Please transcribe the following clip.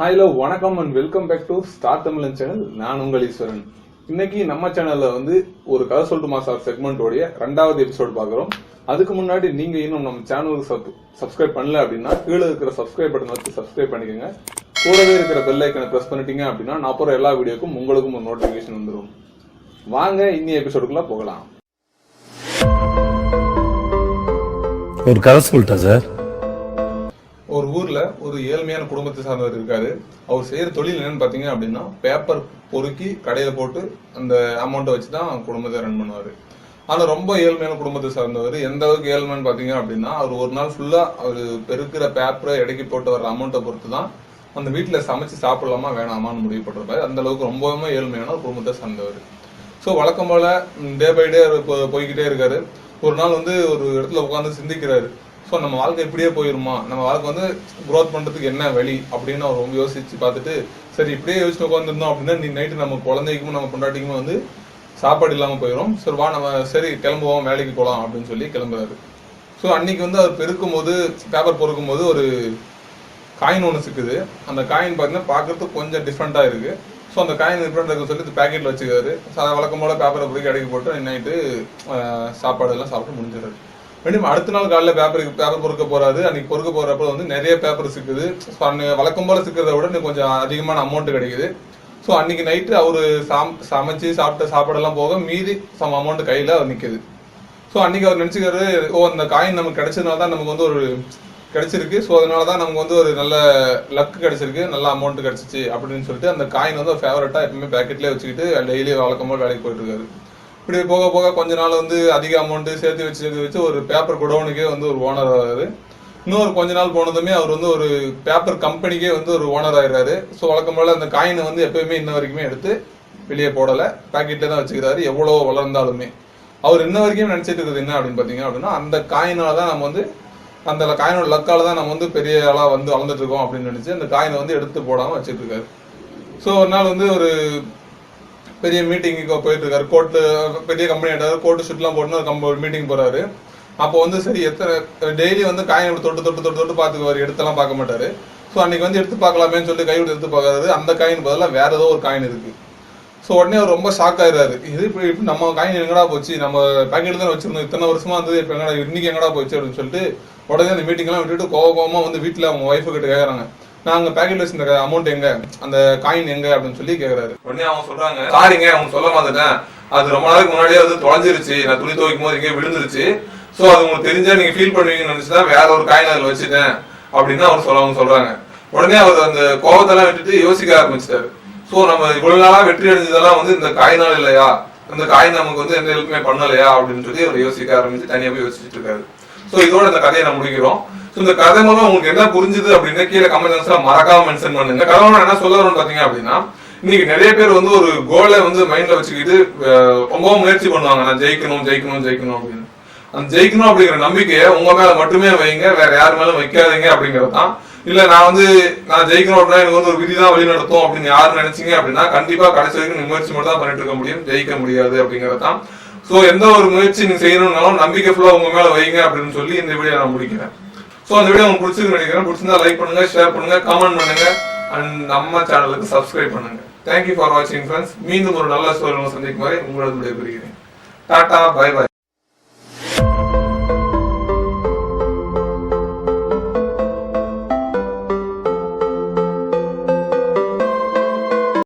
Hello வணக்கம் and welcome back to Star Tamizhan channel நான் உங்கள் ஈஸ்வரன் இன்னைக்கு நம்ம சேனல்ல வந்து ஒரு கதை சொல்லிட்டு சார் செக்மெண்டோடைய ரெண்டாவது எபிசோட் பார்க்குறோம். அதுக்கு முன்னாடி நீங்க இன்னும் நம்ம சேனலுக்கு சப்ஸ்கிரைப் பண்ணல அப்படின்னா கீழே இருக்கிற சப்ஸ்கிரைப் பட்டன் வச்சு சப்ஸ்கிரைப் பண்ணிக்கோங்க. கூடவே இருக்கிற பெல் ஐக்கனை பிரஸ் பண்ணிட்டீங்க அப்படின்னா நான் போகிற எல்லா வீடியோக்கும் உங்களுக்கும் ஒரு நோட்டிபிகேஷன் வந்துடும் வாங்க இன்னி எபிசோடுக்குள்ள போகலாம். ஒரு கதை சொல்லிட்டா சார்? ஒரு ஏழ்மையான குடும்பத்தை சார்ந்தவர் இருக்காரு. அவர் செய்யற தொழில் என்னன்னு பாத்தீங்க அப்படின்னா பேப்பர் பொறுக்கி கடையில போட்டு அந்த அமௌண்ட்டை வச்சு தான் குடும்பத்தை ரன் பண்ணுவாரு. ஆனா ரொம்ப ஏழ்மையான குடும்பத்தை சார்ந்தவர் எந்த அளவுக்கு ஏழ்மைன்னு பாத்தீங்க அப்படின்னா அவர் ஒரு நாள் ஃபுல்லா அவர் பெருக்கிற பேப்பரை இடைக்கி போட்டு வர அமௌண்ட்டை பொறுத்து தான் அந்த வீட்டுல சமைச்சு சாப்பிடலாமா வேணாமான்னு முடிவு பண்றாரு அந்த அளவுக்கு ரொம்பவுமே ஏழ்மையான ஒரு குடும்பத்தை சார்ந்தவர். ஸோ வழக்கம் போல டே பை டே போய்கிட்டே இருக்காரு. ஒரு நாள் வந்து ஒரு இடத்துல உட்காந்து சிந்திக்கிறாரு. ஸோ நம்ம வாழ்க்கை இப்படியே போயிருமா? நம்ம வாழ்க்கை வந்து க்ரோத் பண்ணுறதுக்கு என்ன வழி? அப்படின்னு அவர் ரொம்ப யோசிச்சு பார்த்துட்டு சரி இப்படியே யோசிச்சு உட்காந்துருந்தோம் அப்படின்னா நீ நைட்டு நம்ம குழந்தைக்கும் நம்ம பொண்டாட்டிக்குமே வந்து சாப்பாடு இல்லாமல் போயிடும் சரி வா நம்ம சரி கிளம்புவோம் வேலைக்கு போகலாம் அப்படின்னு சொல்லி கிளம்புறாரு. ஸோ அன்னைக்கு வந்து அவர் பெருக்கும் போது பேப்பர் பொறுக்கும் போது ஒரு காயின் ஒன்று சிக்குது. அந்த காயின் பார்த்தீங்கன்னா பார்க்கறதுக்கு கொஞ்சம் டிஃப்ரெண்ட்டாக இருக்குது ஸோ அந்த காயின் டிஃப்ரெண்ட் இருக்கு சொல்லி பேக்கெட்டில் வச்சுக்காரு சா வழக்கம் போல் பேப்பரை பிடிக்க அடைக்கி போட்டு நைட்டு சாப்பாடு எல்லாம் சாப்பிட்டு முடிஞ்சிடாரு மீண்டும் அடுத்த நாள் காலையில் பேப்பருக்கு பேப்பர் பொறுக்க போறாரு. அன்னைக்கு பொறுக்க போறப்ப வந்து நிறைய பேப்பர் சிக்குது. அன்னை- வழக்கம் போல சிக்கிறத விட இன்னும் கொஞ்சம் அதிகமான அமௌண்ட் கிடைக்குது. ஸோ அன்னைக்கு நைட்டு அவர் சாம் சமைச்சு சாப்பிட்ட சாப்பாடெல்லாம் போக மீதி சம் அமௌண்ட் கையில் அவர் நிற்குது ஸோ அன்னைக்கு அவர் நினைச்சுக்காரு ஓ அந்த காயின் நமக்கு கிடைச்சதுனால தான் நமக்கு வந்து ஒரு கிடைச்சிருக்கு. ஸோ அதனால தான் நமக்கு வந்து ஒரு நல்ல லக் கிடைச்சிருக்கு. நல்ல அமௌண்ட் கிடைச்சிச்சு. அப்படின்னு சொல்லிட்டு அந்த காயின் வந்து ஃபேவரட்டாக எப்பவுமே பேக்கெட்லேயே வச்சுக்கிட்டு டெய்லி வழக்கமாக வேலைக்கு போயிட்டு இருக்காரு. இப்படி போக போக கொஞ்ச நாள் வந்து அதிக அமௌண்ட் சேர்த்து வச்சு சேர்த்து வச்சு ஒரு பேப்பர் குடோனுக்கே வந்து ஒரு ஓனர் ஆகிறாரு. இன்னொரு கொஞ்ச நாள் போனதுமே அவர் வந்து ஒரு பேப்பர் கம்பெனிக்கே வந்து ஒரு ஓனர் ஆயிடுறாரு ஸோ வழக்கம் போல அந்த காயினை வந்து எப்பயுமே இன்ன வரைக்குமே எடுத்து வெளியே போடல. பாக்கெட்ல தான் வச்சுக்கிறாரு எவ்வளோ வளர்ந்தாலுமே. அவர் இன்ன வரைக்கும் நினைச்சிட்டு இருக்குது என்ன அப்படின்னு பார்த்தீங்க அப்படின்னா அந்த காயினால தான் நம்ம வந்து அந்த காயினோட லக்கால தான் நம்ம வந்து பெரிய ஆளா வந்து வளர்ந்துட்டு இருக்கோம் அப்படின்னு நினைச்சு அந்த காயினை வந்து எடுத்து போடாம வச்சிட்டு இருக்காரு. ஸோ ஒரு நாள் வந்து ஒரு பெரிய மீட்டிங்க்கு போயிட்டு இருக்காரு கோர்ட்டு பெரிய கம்பெனி ஆட்டாரு கோர்ட்டு ஷூட்லாம் போட்டுன்னு கம்ப மீட்டிங் போறாரு. அப்போ வந்து சரி எத்தனை டெய்லி வந்து காயின் தொட்டு தொட்டு தொட்டு தொட்டு பார்த்துக்குவார். எடுத்தெல்லாம் பார்க்க மாட்டாரு. ஸோ அன்னைக்கு வந்து எடுத்து பார்க்கலாமேன்னு சொல்லி கை விட்டு எடுத்து பார்க்கறாரு அந்த காயின் பதிலாக வேற ஏதோ ஒரு காயின் இருக்கு. ஸோ உடனே அவர் ரொம்ப ஷாக் ஆயிடுறாரு. இது இப்படி இப்படி நம்ம காயின் எங்கடா போச்சு? நம்ம பேக்கெட் தான் வச்சிருந்தோம். இத்தனை வருஷமா இருந்தது இப்போ எங்கடா இன்னைக்கு எங்கடா போச்சு அப்படின்னு சொல்லிட்டு உடனே அந்த மீட்டிங்லாம் விட்டுட்டு கோவ கோவமா வந்து வீட்டில் அவங்க ஒய்ஃபு கிட்ட கேட்குறாங்க நாங்க பேக்கெட்ல வச்சிருந்த அமௌண்ட் எங்க? அந்த காயின் எங்க? அப்படின்னு சொல்லி கேக்குறாரு. உடனே அவங்க சொல்றாங்க சாரிங்க அவங்க சொல்ல மாட்டேன் அது ரொம்ப நாளைக்கு முன்னாடியே வந்து தொலைஞ்சிருச்சு. நான் துணி துவைக்கும் போது இங்கே விழுந்துருச்சு. சோ அது உங்களுக்கு தெரிஞ்சா நீங்க ஃபீல் பண்ணுவீங்கன்னு நினைச்சுதான் வேற ஒரு காயின் அதுல வச்சுட்டேன் அப்படின்னு அவர் சொல்ல அவங்க சொல்றாங்க. உடனே அவர் அந்த கோபத்தெல்லாம் விட்டுட்டு யோசிக்க ஆரம்பிச்சிட்டாரு. சோ நம்ம இவ்வளவு நாளா வெற்றி அடைஞ்சதெல்லாம் வந்து இந்த காயினால் இல்லையா? அந்த காயின் நமக்கு வந்து எந்த ஹெல்ப்புமே பண்ணலையா? அப்படின்னு சொல்லி அவர் யோசிக்க ஆரம்பிச்சு தனியா போய் யோசிச்சுட்டு இருக்காரு. ஸோ இதோட இந்த கதையை நான் முடிக்கிறோம். சோ இந்த கதை மூலம் உங்களுக்கு என்ன புரிஞ்சுது அப்படின்னு கீழே கமெண்ட்ஸ்ல மறக்காம மென்ஷன் பண்ணுங்க. கதை மூலம் என்ன சொல்ல வரோம்னு பாத்தீங்க அப்படின்னா இன்னைக்கு நிறைய பேர் வந்து ஒரு கோலை வந்து மைண்ட்ல வச்சுக்கிட்டு ரொம்பவும் முயற்சி பண்ணுவாங்க. நான் ஜெயிக்கணும் ஜெயிக்கணும் ஜெயிக்கணும் அப்படின்னு. அந்த ஜெயிக்கணும் அப்படிங்கிற நம்பிக்கையை உங்க மேல மட்டுமே வைங்க. வேற யார் மேலும் வைக்காதீங்க அப்படிங்கிறது தான். இல்ல நான் வந்து நான் ஜெயிக்கணும் அப்படின்னா எனக்கு வந்து ஒரு விதி தான் வழி நடத்தும் அப்படின்னு யாரும் நினைச்சீங்க அப்படின்னா கண்டிப்பா கடைசி வரைக்கும் முயற்சி மட்டும் தான் பண்ணிட்டு இருக்க முடியும். ஜெயிக்க முடியாது அப்படிங்கிறது தான். சோ எந்த ஒரு முயற்சி நீங்க செய்யணும்னாலும் நம்பிக்கை ஃபுல்லா உங்க மேல வைங்க அப்படின்னு சொல்லி இந்த வீடியோ நான் முடிக்கிறேன். சோ அந்த வீடியோ உங்களுக்கு பிடிச்சிருக்கு நினைக்கிறேன். பிடிச்சிருந்தா லைக் பண்ணுங்க ஷேர் பண்ணுங்க கமெண்ட் பண்ணுங்க அண்ட் நம்ம சேனலுக்கு சப்ஸ்கிரைப் பண்ணுங்க. தேங்க்யூ ஃபார் வாட்சிங் ஃப்ரெண்ட்ஸ் மீண்டும் ஒரு நல்ல ஸ்டோரி சந்திக்கும் வரை உங்களது விடைபெறுகிறேன். Tata bye by